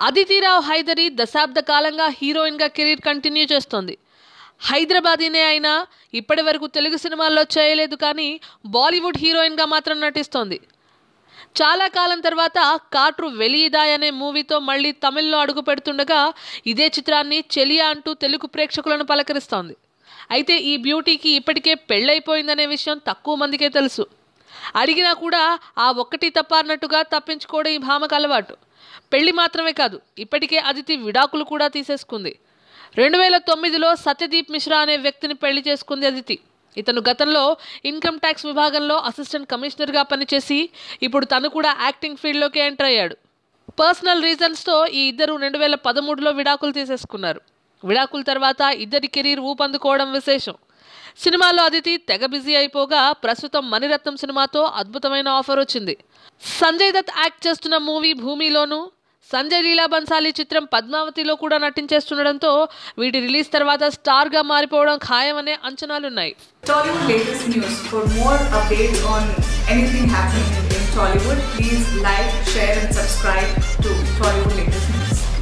అదితిరావు హైదరి దశాబ్ద కాలంగా హీరోయిన్గా కెరీర్ కంటిన్యూ చేస్తోంది. హైదరాబాదీనే అయినా ఇప్పటి వరకు తెలుగు సినిమాల్లో చేయలేదు కానీ బాలీవుడ్ హీరోయిన్గా మాత్రం నటిస్తోంది. చాలా కాలం తర్వాత కాట్రు వెలియిదాయ్ అనే మూవీతో మళ్ళీ తమిళ్ళో అడుగు పెడుతుండగా ఇదే చిత్రాన్ని చెలియా అంటూ తెలుగు ప్రేక్షకులను పలకరిస్తోంది. అయితే ఈ బ్యూటీకి ఇప్పటికే పెళ్ళైపోయిందనే విషయం తక్కువ మందికే తెలుసు. అడిగినా కూడా ఆ ఒక్కటి తప్ప అన్నట్టుగా తప్పించుకోవడం ఈ భామకు అలవాటు. పెళ్ళి మాత్రమే కాదు ఇప్పటికే అదితి విడాకులు కూడా తీసేసుకుంది. రెండు వేల తొమ్మిదిలో సత్యదీప్ మిశ్రా అనే వ్యక్తిని పెళ్ళి చేసుకుంది అదితి. ఇతను గతంలో ఇన్కమ్ ట్యాక్స్ విభాగంలో అసిస్టెంట్ కమిషనర్గా పనిచేసి ఇప్పుడు తను కూడా యాక్టింగ్ ఫీల్డ్లోకి ఎంటర్ అయ్యాడు. పర్సనల్ రీజన్స్తో ఈ ఇద్దరు రెండు వేల పదమూడులో విడాకులు తీసేసుకున్నారు. విడాకుల తర్వాత ఇద్దరి కెరీర్ ఊపందుకోవడం విశేషం. సినిమాలో అదితి తెగ బిజీ అయిపోగా ప్రస్తుతం మణిరత్నం సినిమాతో అద్భుతమైన ఆఫర్ వచ్చింది. సంజయ్ దత్ యాక్ట్ చేస్తున్న మూవీ భూమిలోను సంజయ్ లీలా బన్సాలి చిత్రం పద్మావతిలో కూడా నటించేస్తుండడంతో వీటి రిలీజ్ తర్వాత స్టార్గా మారిపోవడం ఖాయమనే అంచనాలున్నాయి. Tollywood please like share and subscribe